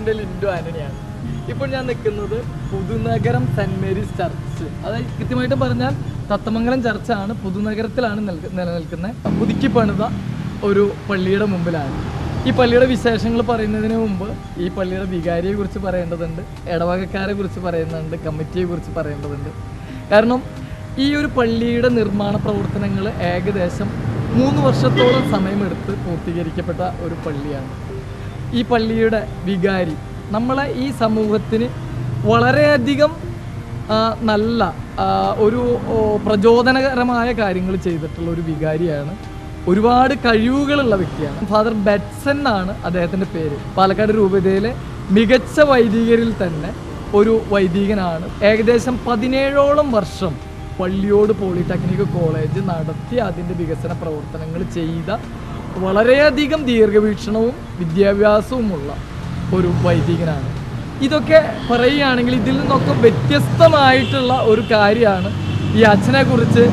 എന്റെ ലിൻഡു ആന്റണിയാണ്. ഇപ്പോൾ ഞാൻ നിൽക്കുന്നത് പുതുനഗരം സെന്റ് മേരീസ് ചർച്ച്. അതായത് കൃത്യമായിട്ട് പറഞ്ഞാൽ തത്തമംഗലം ചർച്ചാണ് പുതുനഗരത്തിലാണ് നിൽക്ക- നിലനിൽക്കുന്നത്. പുതുക്കി പണിത ഒരു പള്ളിയുടെ മുമ്പിലാണ്. ഈ പള്ളിയുടെ വിശേഷങ്ങൾ പറയുന്നതിന് മുമ്പ് ഈ പള്ളിയുടെ വികാരിയെ കുറിച്ച് പറയേണ്ടതുണ്ട് ഇടവകക്കാരെ കുറിച്ച് പറയുന്നുണ്ട് കമ്മിറ്റിയെ കുറിച്ച് പറയേണ്ടതുണ്ട്. കാരണം ഈ ഒരു പള്ളിയുടെ നിർമ്മാണ പ്രവർത്തനങ്ങൾ ഏകദേശം മൂന്ന് വർഷത്തോളം സമയമെടുത്ത് പൂർത്തീകരിക്കപ്പെട്ട ഒരു പള്ളിയാണ്. ഈ പള്ളിയുടെ വികാരി. നമ്മളെ ഈ സമൂഹത്തിന് വളരെയധികം നല്ല ഒരു പ്രചോദനകരമായ കാര്യങ്ങൾ ചെയ്തിട്ടുള്ള ഒരു വികാരിയാണ്. ഒരുപാട് കഴിവുകളുള്ള വ്യക്തിയാണ്. ഫാദർ ബെറ്റ്സൺ എന്നാണ് അദ്ദേഹത്തിന്റെ പേര്. പാലക്കാട് രൂപതയിലെ മികച്ച വൈദികരിൽ തന്നെ ഒരു വൈദികനാണ്. ഏകദേശം പതിനേഴോളം വർഷം പള്ളിയോട് പോളിടെക്നിക് കോളേജ് നടത്തി അതിന്റെ വികസന പ്രവർത്തനങ്ങൾ ചെയ്ത വളരെയധികം ദീർഘവീക്ഷണവും വിദ്യാഭ്യാസവുമുള്ള ഒരു വൈദികനാണ്. ഇതൊക്കെ പറയുകയാണെങ്കിൽ ഇതിൽ നിന്നൊക്കെ വ്യത്യസ്തമായിട്ടുള്ള ഒരു കാര്യമാണ് ഈ അച്ഛനെക്കുറിച്ച്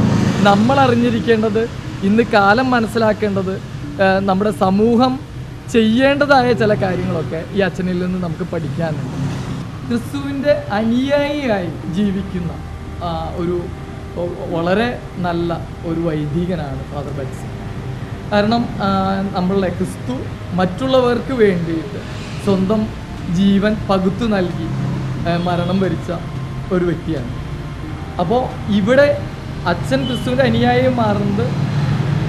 നമ്മൾ അറിഞ്ഞിരിക്കേണ്ടത് ഇന്ന് കാലം മനസ്സിലാക്കേണ്ടത് നമ്മുടെ സമൂഹം ചെയ്യേണ്ടതായ ചില കാര്യങ്ങളൊക്കെ ഈ അച്ഛനിൽ നിന്ന് നമുക്ക് പഠിക്കാനുണ്ട്. ക്രിസ്തുവിന്റെ അനുയായിയായി ജീവിക്കുന്ന ഒരു വളരെ നല്ല ഒരു വൈദികനാണ് ഫാദർ ബെറ്റ്സൺ. കാരണം നമ്മളുടെ ക്രിസ്തു മറ്റുള്ളവർക്ക് വേണ്ടിയിട്ട് സ്വന്തം ജീവൻ പകുത്തു നൽകി മരണം വരിച്ച ഒരു വ്യക്തിയാണ്. അപ്പോൾ ഇവിടെ അച്ഛൻ ക്രിസ്തുവിന്റെ അനുയായി മാറുന്നത്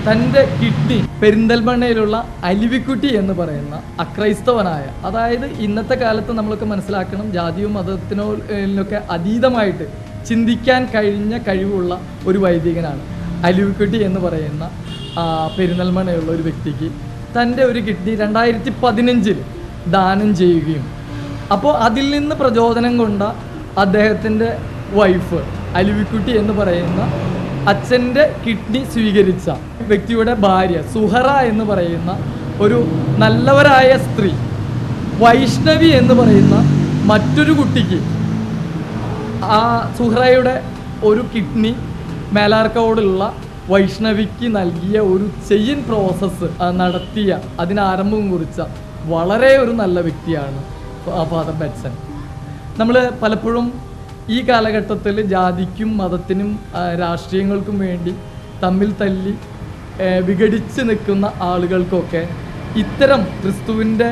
തന്റെ കിഡ്നി പെരിന്തൽമണ്ണയിലുള്ള അലിവിക്കുട്ടി എന്ന് പറയുന്ന അക്രൈസ്തവനായ അതായത് ഇന്നത്തെ കാലത്ത് നമ്മളൊക്കെ മനസ്സിലാക്കണം ജാതിയും മതത്തിനോക്കെ അതീതമായിട്ട് ചിന്തിക്കാൻ കഴിഞ്ഞ കഴിവുള്ള ഒരു വൈദികനാണ്. അലിവിക്കുട്ടി എന്ന് പറയുന്ന ആ, പെരിന്തൽമണ്ണയുള്ള ഒരു വ്യക്തിക്ക് തന്റെ ഒരു കിഡ്നി രണ്ടായിരത്തി പതിനഞ്ചിൽ ദാനം ചെയ്യുകയും. അപ്പോൾ അതിൽ നിന്ന് പ്രചോദനം കൊണ്ട അദ്ദേഹത്തിന്റെ വൈഫ് അലിവിക്കുട്ടി എന്ന് പറയുന്ന അച്ഛന്റെ കിഡ്നി സ്വീകരിച്ച വ്യക്തിയുടെ ഭാര്യ സുഹറ എന്ന് പറയുന്ന ഒരു നല്ലവരായ സ്ത്രീ വൈഷ്ണവി എന്ന് പറയുന്ന മറ്റൊരു കുട്ടിക്ക് ആ സുഹറയുടെ ഒരു കിഡ്നി മേലാർക്കോടുള്ള വൈഷ്ണവിക്ക് നൽകിയ ഒരു ചെയിൻ പ്രോസസ്സ് നടത്തിയ അതിനാരംഭം കുറിച്ച വളരെ ഒരു നല്ല വ്യക്തിയാണ് ഫാദർ ബെറ്റ്സൺ നമ്മൾ പലപ്പോഴും ഈ കാലഘട്ടത്തിൽ ജാതിക്കും മതത്തിനും രാഷ്ട്രീയങ്ങൾക്കും വേണ്ടി തമ്മിൽ തല്ലി വിഘടിച്ച് നിൽക്കുന്ന ആളുകൾക്കൊക്കെ ഇത്തരം ക്രിസ്തുവിന്റെ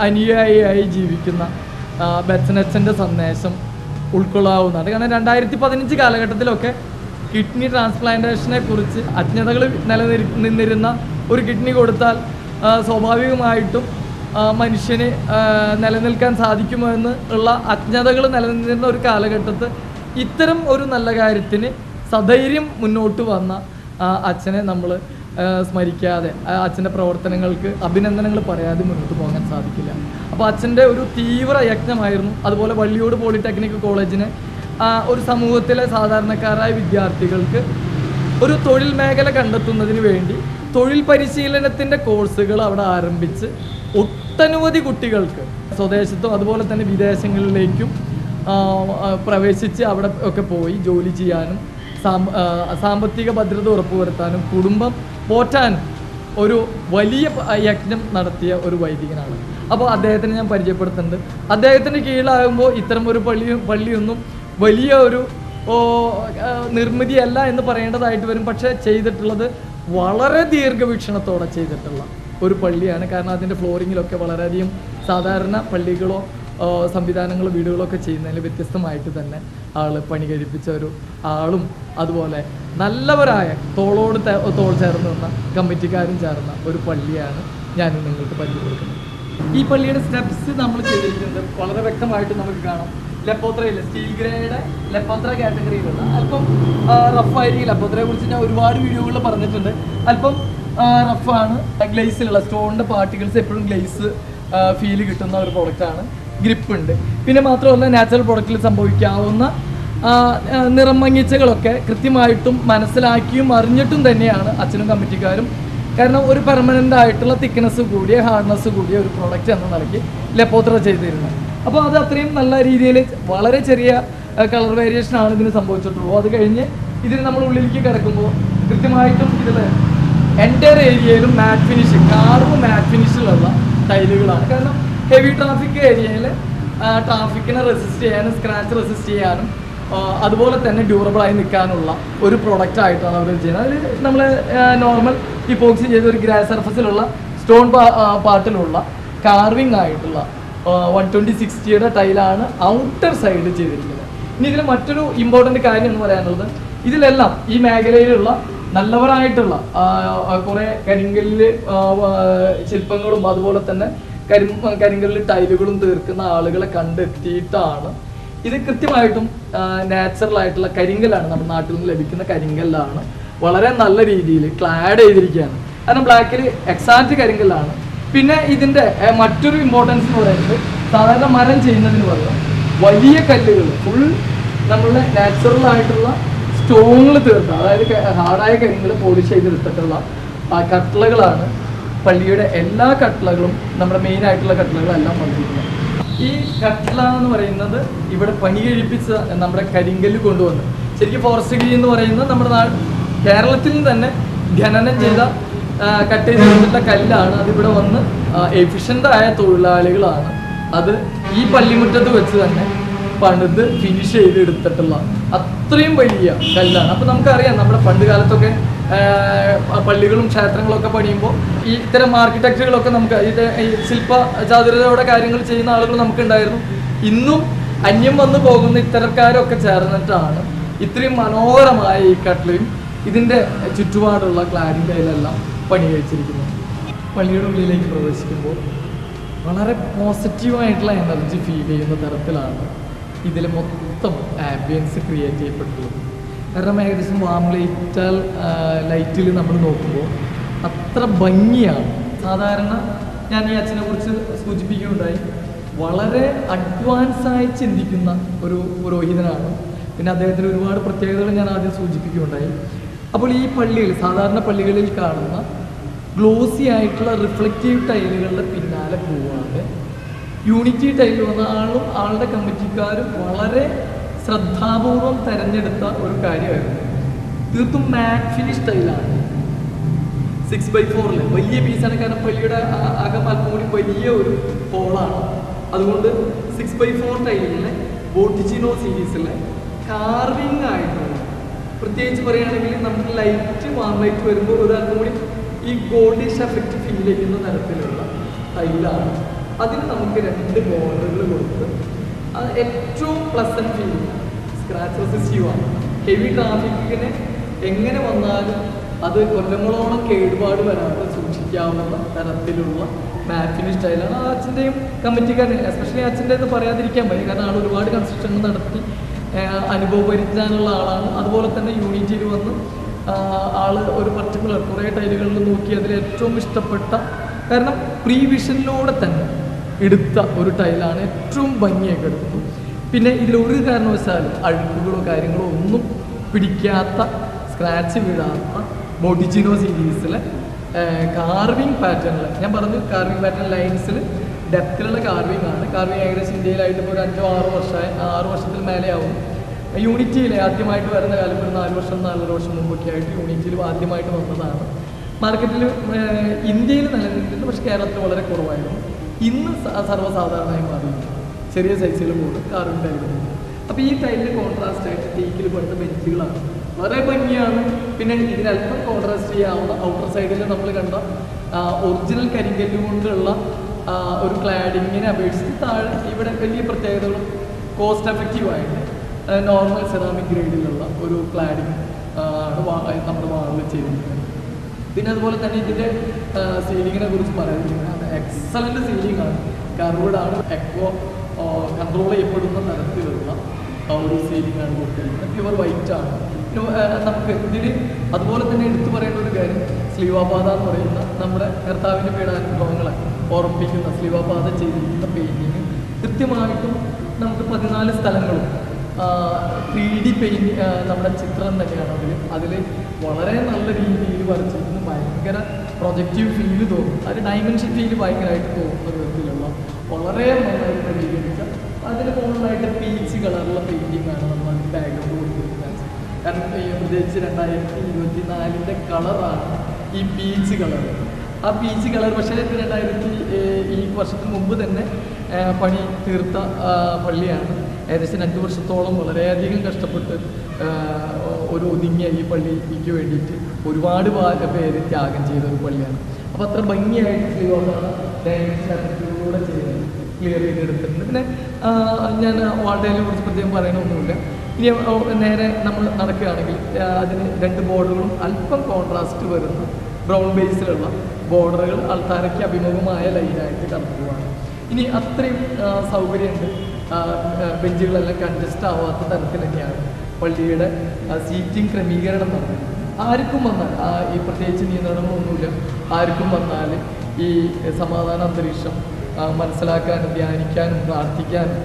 അനുയായിയായി ജീവിക്കുന്ന ആ, ബെറ്റ്സനച്ചന്റെ സന്ദേശം ഉൾക്കൊള്ളാവുന്നതാണ്. കാരണം രണ്ടായിരത്തി പതിനഞ്ച് കാലഘട്ടത്തിലൊക്കെ കിഡ്നി ട്രാൻസ്പ്ലാന്റേഷനെ കുറിച്ച് അജ്ഞതകൾ നിലനിരി നിന്നിരുന്ന ഒരു കിഡ്നി കൊടുത്താൽ സ്വാഭാവികമായിട്ടും മനുഷ്യന് നിലനിൽക്കാൻ സാധിക്കുമോ എന്ന് ഉള്ള അജ്ഞതകൾ നിലനിന്നിരുന്ന ഒരു കാലഘട്ടത്ത് ഇത്തരം ഒരു നല്ല കാര്യത്തിന് സധൈര്യം മുന്നോട്ട് വന്ന അച്ഛനെ നമ്മൾ സ്മരിക്കാതെ അച്ഛന്റെ പ്രവർത്തനങ്ങൾക്ക് അഭിനന്ദനങ്ങൾ പറയാതെ മുന്നോട്ട് പോകാൻ സാധിക്കില്ല. അപ്പോൾ അച്ഛന്റെ ഒരു തീവ്ര യജ്ഞമായിരുന്നു. അതുപോലെ വള്ളിയോട് പോളിടെക്നിക് കോളേജിന് ഒരു സമൂഹത്തിലെ സാധാരണക്കാരായ വിദ്യാർത്ഥികൾക്ക് ഒരു തൊഴിൽ മേഖല കണ്ടെത്തുന്നതിന് വേണ്ടി തൊഴിൽ പരിശീലനത്തിന്റെ കോഴ്സുകൾ അവിടെ ആരംഭിച്ച് ഒട്ടനവധി കുട്ടികൾക്ക് സ്വദേശത്തും അതുപോലെ തന്നെ വിദേശങ്ങളിലേക്കും പ്രവേശിച്ച് അവിടെ ഒക്കെ പോയി ജോലി ചെയ്യാനും സാമ്പത്തിക ഭദ്രത ഉറപ്പുവരുത്താനും കുടുംബം പോറ്റാനും ഒരു വലിയ യജ്ഞം നടത്തിയ ഒരു വൈദികനാണ്. അപ്പോൾ അദ്ദേഹത്തിന് ഞാൻ പരിചയപ്പെടുത്തുന്നുണ്ട്. അദ്ദേഹത്തിന്റെ കീഴിലാകുമ്പോൾ ഇത്തരം ഒരു പള്ളി പള്ളിയൊന്നും വലിയ ഒരു നിർമ്മിതിയല്ല എന്ന് പറയേണ്ടതായിട്ട് വരും. പക്ഷേ ചെയ്തിട്ടുള്ളത് വളരെ ദീർഘവീക്ഷണത്തോടെ ചെയ്തിട്ടുള്ള ഒരു പള്ളിയാണ്. കാരണം അതിന്റെ ഫ്ലോറിങ്ങിലൊക്കെ വളരെയധികം സാധാരണ പള്ളികളോ സംവിധാനങ്ങളോ വീടുകളോ ഒക്കെ ചെയ്യുന്നതിൽ വ്യത്യസ്തമായിട്ട് തന്നെ ആൾ പണി കഴിപ്പിച്ച ഒരു ആളും അതുപോലെ നല്ലവരായ തോളോട് തോൾ ചേർന്ന് നിന്ന കമ്മിറ്റിക്കാരും ചേർന്ന ഒരു പള്ളിയാണ് ഞാൻ നിങ്ങൾക്ക് പരിചയപ്പെടുത്തുന്നത്. ഈ പള്ളിയുടെ സ്റ്റെപ്സ് നമ്മൾ ചെയ്തിരിക്കുന്നത് വളരെ വ്യക്തമായിട്ട് നമുക്ക് കാണാം. ലെപ്പോത്രയില്ല സ്റ്റീൽ ഗ്രേയുടെ ലെപ്പോത്ര കാറ്റഗറിയിലുള്ള അല്പം റഫായിരിക്കും ലെപ്പോത്രയെ കുറിച്ച് ഞാൻ ഒരുപാട് വീഡിയോകളിൽ പറഞ്ഞിട്ടുണ്ട്. അല്പം റഫാണ് ഗ്ലേസിലുള്ള സ്റ്റോണിന്റെ പാർട്ടിക്കിൾസ് എപ്പോഴും ഗ്ലേസ് ഫീൽ കിട്ടുന്ന ഒരു പ്രൊഡക്റ്റാണ് ഗ്രിപ്പ് ഉണ്ട്. പിന്നെ മാത്രമല്ല നാച്ചുറൽ പ്രോഡക്റ്റിൽ സംഭവിക്കാവുന്ന നിറം മങ്ങിച്ചകളൊക്കെ കൃത്യമായിട്ടും മനസ്സിലാക്കിയും അറിഞ്ഞിട്ടും തന്നെയാണ് അച്ഛനും കമ്മിറ്റിക്കാരും. കാരണം ഒരു പെർമനന്റ് ആയിട്ടുള്ള തിക്നെസ് കൂടിയ ഹാർഡ്നെസ് കൂടിയ ഒരു പ്രോഡക്റ്റ് എന്ന നിലയ്ക്ക് ലെപ്പോത്ര ചെയ്തിരുന്നത്. അപ്പോൾ അത് അത്രയും നല്ല രീതിയിൽ വളരെ ചെറിയ കളർ വേരിയേഷൻ ആണ് ഇതിന് സംഭവിച്ചിട്ടുള്ളൂ അത് കഴിഞ്ഞ് ഇതിന് നമ്മൾ ഉള്ളിലേക്ക് കിടക്കുമ്പോൾ കൃത്യമായിട്ടും ഇതിൽ എന്റെ ഏരിയയിലും മാറ്റ് ഫിനിഷ് കാർവ് മാറ്റ് ഫിനിഷിലുള്ള ടൈലുകളാണ് കാരണം ഹെവി ട്രാഫിക് ഏരിയയിൽ ട്രാഫിക്കിനെ റെസിസ്റ്റ് ചെയ്യാനും സ്ക്രാച്ച് റെസിസ്റ്റ് ചെയ്യാനും അതുപോലെ തന്നെ ഡ്യൂറബിളായി നിൽക്കാനുള്ള ഒരു പ്രൊഡക്റ്റ് ആയിട്ടാണ് അവർ ചെയ്യുന്നത്. അതിൽ നമ്മൾ നോർമൽ ഇപ്പോക്സി ചെയ്ത ഒരു ഗ്രാസ് സർഫസിലുള്ള സ്റ്റോൺ പാർട്ടിലുള്ള കാർവിംഗ് ആയിട്ടുള്ള വൺ ട്വന്റി സിക്സ്റ്റിയുടെ ടൈലാണ് ഔട്ടർ സൈഡ് ചെയ്തിരിക്കുന്നത്. ഇനി ഇതിൽ മറ്റൊരു ഇമ്പോർട്ടന്റ് കാര്യം എന്ന് പറയാനുള്ളത് ഇതിലെല്ലാം ഈ മേഖലയിലുള്ള നല്ലവരായിട്ടുള്ള കുറേ ആ, കുറെ കരിങ്കല്ല് ആ, ആ, ശില്പങ്ങളും അതുപോലെ തന്നെ കരി കരിങ്കല്ലിൽ ടൈലുകളും തീർക്കുന്ന ആളുകളെ കണ്ടെത്തിയിട്ടാണ്. ഇത് കൃത്യമായിട്ടും നാച്ചുറൽ ആയിട്ടുള്ള കരിങ്കല്ലാണ് നമ്മുടെ നാട്ടിൽ നിന്ന് ലഭിക്കുന്ന കരിങ്കല്ലാണ്. വളരെ നല്ല രീതിയിൽ ക്ലാഡ് ചെയ്തിരിക്കുകയാണ്. കാരണം ബ്ലാക്കിൽ എക്സാക്റ്റ് കരിങ്കല്ലാണ്. പിന്നെ ഇതിന്റെ മറ്റൊരു ഇമ്പോർട്ടൻസ് എന്ന് പറയുന്നത് സാധാരണ മരം ചെയ്യുന്നതിന് പകരം വലിയ കല്ലുകൾ ഫുൾ നമ്മളുടെ നാച്ചുറൽ ആയിട്ടുള്ള സ്റ്റോണുകൾ തീർത്ത അതായത് ഹാർഡായ കരിങ്ങൾ പോളിഷ് ചെയ്തെടുത്തിട്ടുള്ള ആ കട്ട്ളകളാണ് പള്ളിയുടെ എല്ലാ കട്ടളകളും നമ്മുടെ മെയിൻ ആയിട്ടുള്ള കട്ട്ളകളെല്ലാം വന്നിരിക്കുന്നത് ഈ കട്ടള എന്ന് പറയുന്നത് ഇവിടെ പണി കഴിപ്പിച്ച നമ്മുടെ കരിങ്കല്ല് കൊണ്ടുവന്ന് ശരിക്കും ഫോറസ്റ്റ് എന്ന് പറയുന്നത് നമ്മുടെ നാട് കേരളത്തിൽ തന്നെ ഖനനം ചെയ്ത കട്ട് ചെയ്തെടുത്തിട്ട കല്ലാണ് അതിവിടെ വന്ന് എഫിഷ്യന്റ് ആയ തൊഴിലാളികളാണ്. അത് ഈ പള്ളിമുറ്റത്ത് വെച്ച് തന്നെ പണിത് ഫിനിഷ് ചെയ്ത് എടുത്തിട്ടുള്ള അത്രയും വലിയ കല്ലാണ്. അപ്പം നമുക്കറിയാം നമ്മുടെ പണ്ട് കാലത്തൊക്കെ പള്ളികളും ക്ഷേത്രങ്ങളൊക്കെ പണിയുമ്പോൾ ഈ ഇത്തരം ആർക്കിടെക്ചറുകളൊക്കെ നമുക്ക് ഇത് ശില്പ ചാതുരതയോടെ കാര്യങ്ങൾ ചെയ്യുന്ന ആളുകൾ നമുക്കുണ്ടായിരുന്നു. ഇന്നും അന്യം വന്നു പോകുന്ന ഇത്തരക്കാരൊക്കെ ചേർന്നിട്ടാണ് ഇത്രയും മനോഹരമായ ഈ കട്ട്ലയും ഇതിന്റെ ചുറ്റുപാടുള്ള ക്ലാഡിന്റെയിലെല്ലാം പണി കഴിച്ചിരിക്കുന്നു. പള്ളിയുടെ ഉള്ളിലേക്ക് പ്രവേശിക്കുമ്പോൾ വളരെ പോസിറ്റീവായിട്ടുള്ള എനർജി ഫീൽ ചെയ്യുന്ന തരത്തിലാണ് ഇതിൽ മൊത്തം ആംബിയൻസ് ക്രിയേറ്റ് ചെയ്യപ്പെട്ടുള്ളത്. കാരണം ഏകദേശം വാം ലൈറ്റാൽ ലൈറ്റിൽ നമ്മൾ നോക്കുമ്പോൾ അത്ര ഭംഗിയാണ്. സാധാരണ ഞാൻ ഈ അച്ഛനെ കുറിച്ച് സൂചിപ്പിക്കുകയുണ്ടായി. വളരെ അഡ്വാൻസായി ചിന്തിക്കുന്ന ഒരു പുരോഹിതനാണ്. പിന്നെ അദ്ദേഹത്തിന് ഒരുപാട് പ്രത്യേകതകൾ ഞാൻ ആദ്യം സൂചിപ്പിക്കുകയുണ്ടായി. അപ്പോൾ ഈ പള്ളിയിൽ സാധാരണ പള്ളികളിൽ കാണുന്ന ഗ്ലോസി ആയിട്ടുള്ള റിഫ്ലക്റ്റീവ് ടൈലുകളുടെ പിന്നാലെ പോവാണ്. യൂണിറ്റി ടൈൽ വന്ന ആളും ആളുടെ കമ്മിറ്റിക്കാരും വളരെ ശ്രദ്ധാപൂർവം തിരഞ്ഞെടുത്ത ഒരു കാര്യമായിരുന്നു. തീർത്തും മാറ്റ് ഫിനിഷ് ടൈലാണ് സിക്സ് ബൈ ഫോറിൽ വലിയ പീസാണ് കാരണം പള്ളിയുടെ ആകെ കൂടി വലിയ ഒരു ഹോളാണ് അതുകൊണ്ട് സിക്സ് ബൈ ഫോർ ടൈലിലെ ബോട്ടിച്ചിനോ സീരീസിലെ കാർവിംഗ് ആയിട്ടുള്ള പ്രത്യേകിച്ച് പറയുകയാണെങ്കിൽ നമുക്ക് ലൈറ്റ് വാർമായിട്ട് വരുമ്പോൾ ഒരു കൂടി ഈ ഗോൾഡിഷ് എഫക്റ്റ് ഫീൽ ചെയ്യുന്ന തരത്തിലുള്ള ടൈലാണ് അതിന് നമുക്ക് രണ്ട് ബോർഡറുകൾ കൊടുത്ത് അത് ഏറ്റവും പ്ലസന്റ് ഫീൽ സ്ക്രാച്ച് റെസിസ്റ്റീവ് ആണ്. ഹെവി ട്രാഫിക്കിന് എങ്ങനെ വന്നാലും അത് കൊല്ലങ്ങളോളം കേടുപാട് വരാതെ സൂക്ഷിക്കാവുന്ന തരത്തിലുള്ള മാപ്പിന് സ്റ്റൈലാണ് ആ അച്ഛന്റെയും കമ്മിറ്റിക്കാരൻ എസ്പെഷ്യലി അച്ഛന്റെ ഇത് പറയാതിരിക്കാൻ പറ്റും കാരണം ആൾ ഒരുപാട് കൺസ്ട്രക്ഷൻ നടത്തി അനുഭവപരിച്ചാനുള്ള ആളാണ്. അതുപോലെ തന്നെ യൂണിറ്റിയിൽ വന്ന് ആൾ ഒരു പർട്ടിക്കുലർ കുറേ ടൈലുകളിൽ നോക്കി അതിൽ ഏറ്റവും ഇഷ്ടപ്പെട്ട കാരണം പ്രീ വിഷനിലൂടെ തന്നെ എടുത്ത ഒരു ടൈലാണ് ഏറ്റവും ഭംഗിയൊക്കെ എടുത്തത്. പിന്നെ ഇതിൽ ഒരു അഴുക്കുകളോ കാര്യങ്ങളോ ഒന്നും പിടിക്കാത്ത സ്ക്രാച്ച് വീഴാത്ത ബോട്ടിച്ചിനോ സീരീസിലെ കാർവിംഗ് പാറ്റേണിൽ ഞാൻ പറഞ്ഞു കാർവിംഗ് പാറ്റേൺ ലൈൻസിൽ ഡെപ്തിലുള്ള കാർവിംഗ് ആണ്. കാർവിംഗ് ഏകദേശം ഇന്ത്യയിലായിട്ട് ഇപ്പോൾ ഒരു അഞ്ചോ ആറോ വർഷമായി ആറ് വർഷത്തിൽ മേലെയാവും. യൂണിറ്റിയിൽ ആദ്യമായിട്ട് വരുന്ന കാലം ഒരു നാല് വർഷം നാലര വർഷം മുമ്പൊക്കെ ആയിട്ട് യൂണിറ്റിയിൽ ആദ്യമായിട്ട് വന്നതാണ്. മാർക്കറ്റിൽ ഇന്ത്യയിൽ നിലനിന്നിട്ടുണ്ട് പക്ഷേ കേരളത്തിൽ വളരെ കുറവായിരുന്നു. ഇന്ന് സർവസാധാരണമായി മാറിയിട്ടുണ്ട്. ചെറിയ സൈസുകൾ കൂടും കാർവിംഗ് ടൈലുകൾ അപ്പോൾ ഈ ടൈലിന് കോൺട്രാസ്റ്റ് ആയിട്ട് തീക്കിൽ പെട്ട ബെഞ്ചുകളാണ് വളരെ ഭംഗിയാണ്. പിന്നെ ഇതിനല്പം കോൺട്രാസ്റ്റ് ചെയ്യാവുന്ന ഔട്ടർ സൈഡിൽ നമ്മൾ കണ്ട ഒറിജിനൽ കരിങ്കല്ല് കൊണ്ടുള്ള ഒരു ക്ലാഡിങ്ങിനെ അപേക്ഷിച്ച് താഴെ ഇവിടെ വലിയ പ്രത്യേകതകളും കോസ്റ്റ് എഫക്റ്റീവായിട്ട് നോർമൽ സെറാമിക് ഗ്രേഡിലുള്ള ഒരു ക്ലാഡിങ് നമ്മുടെ വാളിൽ ചെയ്തിരിക്കുന്നത് പിന്നെ അതുപോലെ തന്നെ ഇതിന്റെ സീലിങ്ങിനെ കുറിച്ച് പറയുന്നത് എക്സലന്റ് സീലിംഗ് ആണ്. കർവ്ഡാണ് എക്കോ കൺട്രോൾ ചെയ്യപ്പെടുന്ന തരത്തിലുള്ള ഒരു സീലിംഗ് ആണ് കൊടുത്തിരിക്കുന്നത്. പ്യുവർ വൈറ്റ് ആണ്. നമുക്ക് ഇതിന് അതുപോലെ തന്നെ എടുത്തു പറയേണ്ട ഒരു കാര്യം സ്ലീവാപാത എന്ന് പറയുന്ന നമ്മുടെ കർത്താവിന്റെ പീഡാനുഭവങ്ങളെ ഓർമ്മിപ്പിക്കുന്ന സ്ലീവാപാത ചെയ്തിരിക്കുന്ന പെയിന്റിങ് കൃത്യമായിട്ടും നമുക്ക് പതിനാല് സ്ഥലങ്ങളും ത്രീ ഡി പെയിന്റ് നമ്മുടെ ചിത്രം തന്നെയാണ് അതിൽ അതിൽ വളരെ നല്ല രീതിയിൽ വരച്ചിരിക്കുന്നു. ഭയങ്കര പ്രൊജക്റ്റീവ് ഫീൽ തോന്നും. അത് ഡയമെൻഷൻ ഫീൽ ഭയങ്കരമായിട്ട് തോന്നുന്ന വിധത്തിലുള്ള വളരെ നന്നായിട്ട് ക്രമീകരിച്ച അതിന് മുകളിലായിട്ട് പീച്ച് കളറുള്ള പെയിന്റിംഗ് ആണ് നമ്മൾ ബാക്ക്ഗ്രൗണ്ട് കൊടുത്തിരിക്കുന്നത്. കാരണം പ്രത്യേകിച്ച് രണ്ടായിരത്തി ഇരുപത്തി നാലിന്റെ കളറാണ് ഈ പീച്ച് കളർ ആ പീച്ച് കളർ പക്ഷേ രണ്ടായിരത്തി ഈ വർഷത്തിന് മുമ്പ് തന്നെ പണി തീർത്ത പള്ളിയാണ്. ഏകദേശം രണ്ട് വർഷത്തോളം വളരെയധികം കഷ്ടപ്പെട്ട് ഒരു ഒതുങ്ങിയ ഈ പള്ളിക്ക് വേണ്ടിയിട്ട് ഒരുപാട് പേര് ത്യാഗം ചെയ്ത ഒരു പള്ളിയാണ്. അപ്പോൾ അത്ര ഭംഗിയായിട്ട് ശ്രീകോട്ടാണ് ഡയഗ്നോസിലൂടെ ചെയ്യുന്നത് ക്ലിയർ ചെയ്ത് എടുത്തിട്ടുണ്ട് പിന്നെ ഞാൻ വാർഡേനെ കുറിച്ച് പ്രത്യേകം പറയണമൊന്നുമില്ല. ഇനി നേരെ നമ്മൾ നടക്കുകയാണെങ്കിൽ അതിന് രണ്ട് ബോർഡറുകളും അല്പം കോൺട്രാസ്റ്റ് വരുന്ന ബ്രൗൺ ബേസിലുള്ള ബോർഡറുകൾ ആൾക്കാരയ്ക്ക് അഭിമുഖമായ ലൈനായിട്ട് കടക്കുകയാണ് ഇനി അത്രയും സൗകര്യമുണ്ട്. ബെഞ്ചുകളെല്ലാം കൺജസ്റ്റ് ആവാത്ത തരത്തിലൊക്കെയാണ്. പള്ളിയുടെ സീറ്റിംഗ് ക്രമീകരണം നടന്നത് ആർക്കും വന്നാൽ ഈ പ്രത്യേകിച്ച് നിയന്ത്രണങ്ങളൊന്നുമില്ല. ആർക്കും വന്നാൽ ഈ സമാധാന അന്തരീക്ഷം മനസ്സിലാക്കാനും ധ്യാനിക്കാനും പ്രാർത്ഥിക്കാനും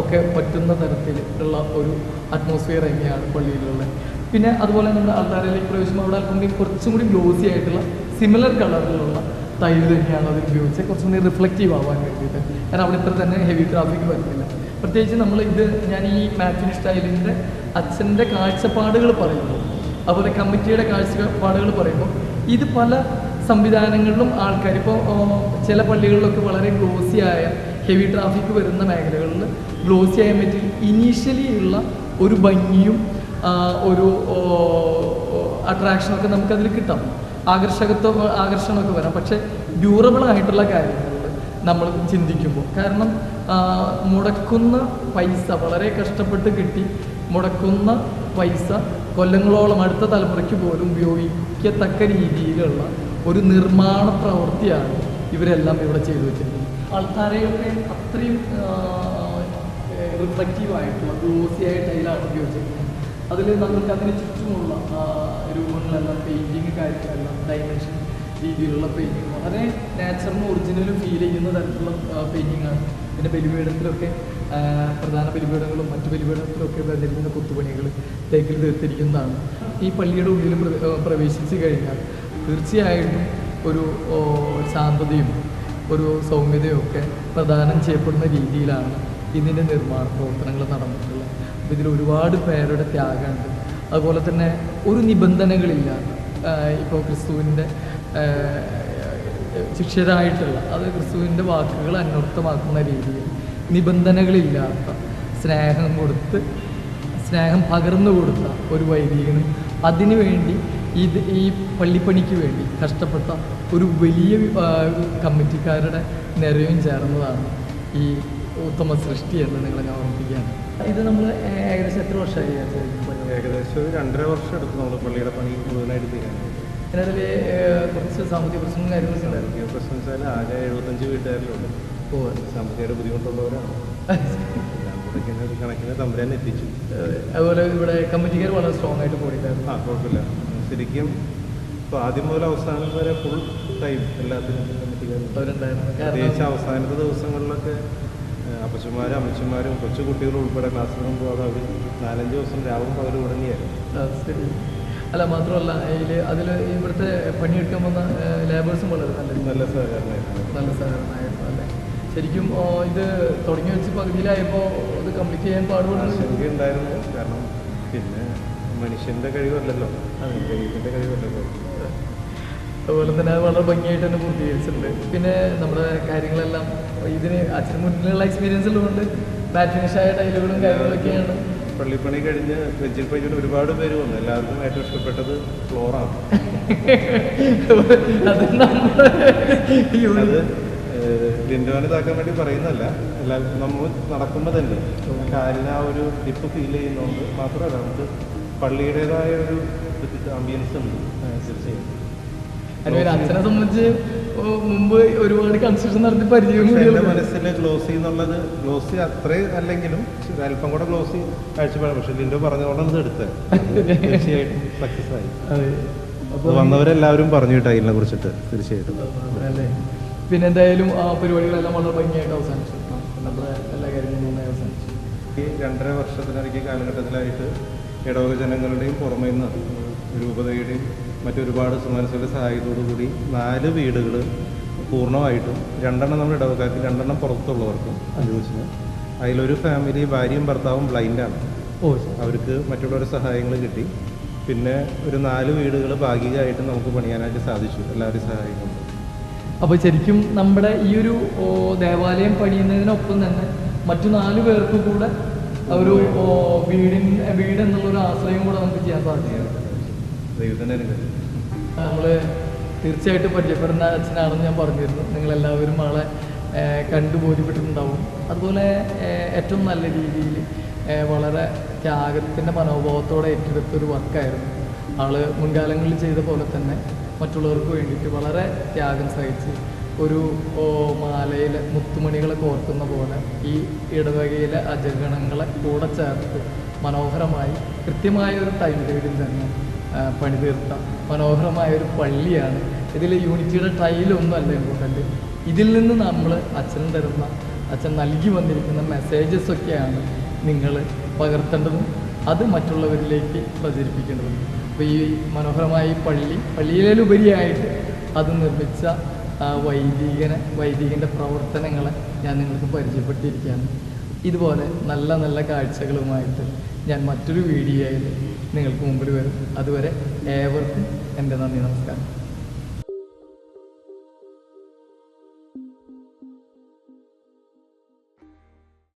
ഒക്കെ പറ്റുന്ന തരത്തിൽ ഉള്ള ഒരു അറ്റ്മോസ്ഫിയർ തന്നെയാണ് പള്ളിയിലുള്ളത് പിന്നെ അതുപോലെ നമ്മുടെ ആൾക്കാരിലേക്ക് പ്രവേശിക്കുമ്പോൾ അവിടെ അല്പം കുറച്ചും കൂടി ഗ്ലോസി ആയിട്ടുള്ള സിമിലർ കളറിലുള്ള തൈര് തന്നെയാണ് അത് ഉപയോഗിച്ചത് കുറച്ചും കൂടി റിഫ്ലക്റ്റീവ് ആവാൻ വേണ്ടിയിട്ട്. കാരണം അവിടെ ഇത്ര തന്നെ ഹെവി ട്രാഫിക് വരുന്നില്ല. പ്രത്യേകിച്ച് നമ്മൾ ഇത് ഞാൻ ഈ മാറ്റിൻ സ്റ്റൈലിന്റെ അച്ഛന്റെ കാഴ്ചപ്പാടുകൾ പറയുമ്പോൾ അതുപോലെ കമ്മിറ്റിയുടെ കാഴ്ചപ്പാടുകൾ പറയുമ്പോൾ ഇത് പല സംവിധാനങ്ങളിലും ആൾക്കാർ ഇപ്പോൾ ചില പള്ളികളിലൊക്കെ വളരെ ഗ്ലോസിയായ ഹെവി ട്രാഫിക് വരുന്ന മേഖലകളിൽ ഗ്ലോസിയായ മെറ്റീരിയൽ ഇനീഷ്യലി ഉള്ള ഒരു ഭംഗിയും ഒരു അട്രാക്ഷനൊക്കെ നമുക്കതിൽ കിട്ടാം. ആകർഷകത്വം ആകർഷണമൊക്കെ വരാം. പക്ഷേ ഡ്യൂറബിൾ ആയിട്ടുള്ള കാര്യങ്ങൾ നമ്മൾ ചിന്തിക്കുമ്പോൾ. കാരണം മുടക്കുന്ന പൈസ വളരെ കഷ്ടപ്പെട്ട് കിട്ടി. മുടക്കുന്ന പൈസ കൊല്ലങ്ങളോളം അടുത്ത തലമുറയ്ക്ക് പോലും ഉപയോഗിക്കത്തക്ക രീതിയിലുള്ള ഒരു നിർമ്മാണ പ്രവൃത്തിയാണ് ഇവരെല്ലാം ഇവിടെ ചെയ്തു വെച്ചിരിക്കുന്നത്. ആൾക്കാരെയൊക്കെ അത്രയും റിഫ്ലക്റ്റീവായിട്ടുള്ള ഗ്ലോസിയായിട്ട് അതിലാണ് ഉപയോഗിച്ചിരിക്കുന്നത് അതിൽ നമുക്ക് അതിന് ആ, രൂപങ്ങളെല്ലാം പെയിന്റിങ് കാര്യങ്ങളെല്ലാം ഡൈമെൻഷൻ രീതിയിലുള്ള പെയിന്റിങ് വളരെ നാച്ചുറലും ഒറിജിനലും ഫീൽ ചെയ്യുന്ന തരത്തിലുള്ള പെയിന്റിങ് ആണ്. പിന്നെ ബലിപീഠത്തിലൊക്കെ പ്രധാന ബലിപീഠങ്ങളും മറ്റു ബലിപീഠത്തിലൊക്കെ പ്രചരിക്കുന്ന കൊത്തുപണികൾ തേക്കിൽ തീർത്തിരിക്കുന്നതാണ്. ഈ പള്ളിയുടെ ഉള്ളിൽ പ്രവേശിച്ച് കഴിഞ്ഞാൽ തീർച്ചയായിട്ടും ഒരു ശാന്തതയും ഒരു സൗമ്യതയും ഒക്കെ പ്രദാനം ചെയ്യപ്പെടുന്ന രീതിയിലാണ് ഇതിന്റെ നിർമ്മാണ പ്രവർത്തനങ്ങൾ നടന്നിട്ടുള്ളത്. അപ്പോൾ ഇതിൽ ഒരുപാട് പേരുടെ ത്യാഗമുണ്ട്. അതുപോലെ തന്നെ ഒരു നിബന്ധനകളില്ല. ഇപ്പോൾ ക്രിസ്തുവിന്റെ ശിക്ഷരായിട്ടുള്ള അത് ക്രിസ്തുവിന്റെ വാക്കുകൾ അന്വർത്ഥമാക്കുന്ന രീതിയിൽ നിബന്ധനകളില്ലാത്ത സ്നേഹം കൊടുത്ത് സ്നേഹം പകർന്നു കൊടുത്ത ഒരു വൈദികനും അതിനുവേണ്ടി ഇത് ഈ പള്ളിപ്പണിക്ക് വേണ്ടി കഷ്ടപ്പെട്ട ഒരു വലിയ കമ്മിറ്റിക്കാരുടെ നിരയും ചേർന്നതാണ് ഈ ഉത്തമ സൃഷ്ടി എന്ന് നിങ്ങളെ ഞാൻ ഓർമ്മിപ്പിക്കുകയാണ്. ഇത് നമ്മൾ ഏകദേശം എത്ര വർഷമായി ഏകദേശം ഒരു രണ്ടര വർഷം എടുക്കും നമ്മൾ പള്ളിയുടെ പണി മുഴുവനായിട്ട് തീരാനായിട്ട് കുറച്ച് സാമ്പത്തിക പ്രശ്നങ്ങൾ കാര്യങ്ങളൊക്കെ ഉണ്ടായിരുന്നു. സാമ്പത്തിക പ്രശ്നം വെച്ചാൽ ആകെ എഴുപത്തഞ്ച് വീട്ടുകാരിലുണ്ട് ഓ സാമ്പത്തികമായിട്ട് ബുദ്ധിമുട്ടുള്ളവരാണ്. എല്ലാം കൂടെ ഇങ്ങനെ ഒരു കണക്കിന് തമ്പുരാൻ എത്തിച്ചു. അതുപോലെ ഇവിടെ കമ്മിറ്റിക്കാർ വളരെ സ്ട്രോങ് ആയിട്ട് പോയിട്ടുണ്ട് ആ കുഴപ്പമില്ല. ശരിക്കും ഇപ്പോൾ ആദ്യം മുതൽ അവസാനം വരെ ഫുൾ ടൈം എല്ലാത്തിനും കമ്മിറ്റിക്കാർ പ്രത്യേകിച്ച് അവസാനത്തെ ദിവസങ്ങളിലൊക്കെ അപ്പച്ചന്മാരും അമ്മച്ചന്മാരും കൊച്ചു കുട്ടികളും ഉൾപ്പെടെ ക്ലാസ്സിലും പോകാതെ അവർ നാലഞ്ച് ദിവസം രാവും പകലും ഉടനെയായിരുന്നു ആ, അല്ല മാത്രമല്ല ഇതിൽ അതിൽ ഇവിടുത്തെ പണിയെടുക്കാൻ വന്ന ലേബേഴ്സും വളരെ നല്ല നല്ല സഹകരണമായിരുന്നു. നല്ല സഹകരണമായിരുന്നു അല്ലേ? ശരിക്കും ഇത് തുടങ്ങി വെച്ച് പകുതിയിലായപ്പോൾ ഇത് കംപ്ലീറ്റ് ചെയ്യാൻ പാടുപെടുന്നു. ഉണ്ടായിരുന്നു കാരണം പിന്നെ മനുഷ്യന്റെ കഴിവല്ലല്ലോ. ദൈവത്തിന്റെ കഴിവല്ലല്ലോ. അതുപോലെ തന്നെ അത് വളരെ ഭംഗിയായിട്ട് തന്നെ പൂർത്തീകരിച്ചിട്ടുണ്ട്. പിന്നെ നമ്മുടെ കാര്യങ്ങളെല്ലാം ഇതിന് അച്ഛന് മുന്നിലുള്ള എക്സ്പീരിയൻസ് ഉള്ളതുകൊണ്ട് ബാറ്റിനിഷായ ടൈലുകളും കാര്യങ്ങളൊക്കെയാണ്. പള്ളിപ്പണി കഴിഞ്ഞ് വെജിൽ പണിയിട്ട് ഒരുപാട് പേര് വന്നു. എല്ലാവർക്കും ഏറ്റവും ഇഷ്ടപ്പെട്ടത് ഫ്ലോറാണ് അത് ലിൻഡോനെ ഇതാക്കാൻ വേണ്ടി പറയുന്നതല്ല. എല്ലാ നമ്മൾ നടക്കുമ്പോൾ തന്നെ കാലിന് ആ ഒരു ഡിപ്പ് ഫീൽ ചെയ്യുന്നതുകൊണ്ട് മാത്രമല്ല നമുക്ക് പള്ളിയുടേതായ ഒരു ആംബിയൻസ് ഉണ്ട്. തീർച്ചയായും. അനുവേ അച്ഛനെ സംബന്ധിച്ച് മുമ്പ് ഒരുപാട് കൺസ്ട്രക്ഷൻ നടത്തി പരിചയം മനസ്സിലെ ഗ്ലോസി എന്നുള്ളത് ഗ്ലോസി അത്രയും അല്ലെങ്കിലും അല്പം കൂടെ ഗ്ലോസി കാഴ്ചപ്പാടാണ്. പക്ഷെ ലിൻഡോ പറഞ്ഞതുകൊണ്ടാണ് ഇത് എടുത്തത്. തീർച്ചയായിട്ടും സക്സസ് ആയി വന്നവരെല്ലാവരും പറഞ്ഞു അതിനെ കുറിച്ചിട്ട്. തീർച്ചയായിട്ടും. പിന്നെ എന്തായാലും ആ പരിപാടികളെല്ലാം വളരെ ഭംഗിയായിട്ട് അവസാനിച്ചു. നമ്മുടെ എല്ലാ കാര്യങ്ങളും നന്നായി അവസാനിച്ചു. ഈ രണ്ടര വർഷത്തിനിടയ്ക്ക് കാലഘട്ടത്തിലായിട്ട് ഇടവക ജനങ്ങളുടെയും പുറമേ നിന്ന് രൂപതയുടെയും മറ്റൊരുപാട് സുമനസുകളുടെ സഹായത്തോടു കൂടി നാല് വീടുകൾ പൂർണമായിട്ടും രണ്ടെണ്ണം നമ്മുടെ ഇടവക്കാർക്ക് രണ്ടെണ്ണം പുറത്തുള്ളവർക്കും അനുവദിച്ചു അതിലൊരു ഫാമിലി ഭാര്യയും ഭർത്താവും ബ്ലൈൻഡാണ് ഓ അവർക്ക് മറ്റുള്ളവരുടെ സഹായങ്ങൾ കിട്ടി. പിന്നെ ഒരു നാല് വീടുകൾ ഭാഗികമായിട്ട് നമുക്ക് പണിയാനായിട്ട് സാധിച്ചു. എല്ലാവരും കൊണ്ട്. അപ്പോൾ ശരിക്കും നമ്മുടെ ഈ ഒരു ദേവാലയം പണിയുന്നതിനൊപ്പം തന്നെ മറ്റു നാല് പേർക്ക് കൂടെ ഒരു വീടിൻ വീട് എന്നുള്ള ഒരു ആശ്രയം കൂടെ നമുക്ക് ചെയ്യാൻ സാധിക്കും. നമ്മൾ തീർച്ചയായിട്ടും പരിചയപ്പെടുന്ന അച്ഛനാണെന്ന് ഞാൻ പറഞ്ഞിരുന്നു. നിങ്ങളെല്ലാവരും ആളെ കണ്ടു ബോധ്യപ്പെട്ടിട്ടുണ്ടാവും. അതുപോലെ ഏറ്റവും നല്ല രീതിയിൽ വളരെ ത്യാഗത്തിന്റെ മനോഭാവത്തോടെ ഏറ്റെടുത്തൊരു വർക്കായിരുന്നു. ആൾ മുൻകാലങ്ങളിൽ ചെയ്ത പോലെ തന്നെ മറ്റുള്ളവർക്ക് വേണ്ടിയിട്ട് വളരെ ത്യാഗം സഹിച്ച് ഒരു മാലയിൽ മുത്തുമണികളെ കോർക്കുന്ന പോലെ ഈ ഇടവകയിലെ അജഗണങ്ങളെ കൂടെ ചേർത്ത് മനോഹരമായി കൃത്യമായ ഒരു ടൈം ടേബിളിൽ തന്നെ പണിതീർത്ത മനോഹരമായ ഒരു പള്ളിയാണ്. ഇതിൽ യൂണിറ്റിയുടെ ടൈലൊന്നും അല്ല ഇമ്പോർട്ടന്റ് ഇതിൽ നിന്ന് നമ്മൾ അച്ഛൻ തരുന്ന അച്ഛൻ നൽകി വന്നിരിക്കുന്ന മെസ്സേജസ് ഒക്കെയാണ് നിങ്ങൾ പകർത്തേണ്ടതും അത് മറ്റുള്ളവരിലേക്ക് പ്രചരിപ്പിക്കേണ്ടതും. അപ്പോൾ ഈ മനോഹരമായ പള്ളി പള്ളിയിലുപരിയായിട്ട് അത് നിർമ്മിച്ച വൈദികനെ വൈദികന്റെ പ്രവർത്തനങ്ങളെ ഞാൻ നിങ്ങൾക്ക് പരിചയപ്പെട്ടിരിക്കുകയാണ്. ഇതുപോലെ നല്ല നല്ല കാഴ്ചകളുമായിട്ട് ഞാൻ മറ്റൊരു വീഡിയോയിൽ നിങ്ങൾക്ക് മുമ്പിൽ വരും. അതുവരെ ഏവർക്കും എന്റെ നന്ദി നമസ്കാരം.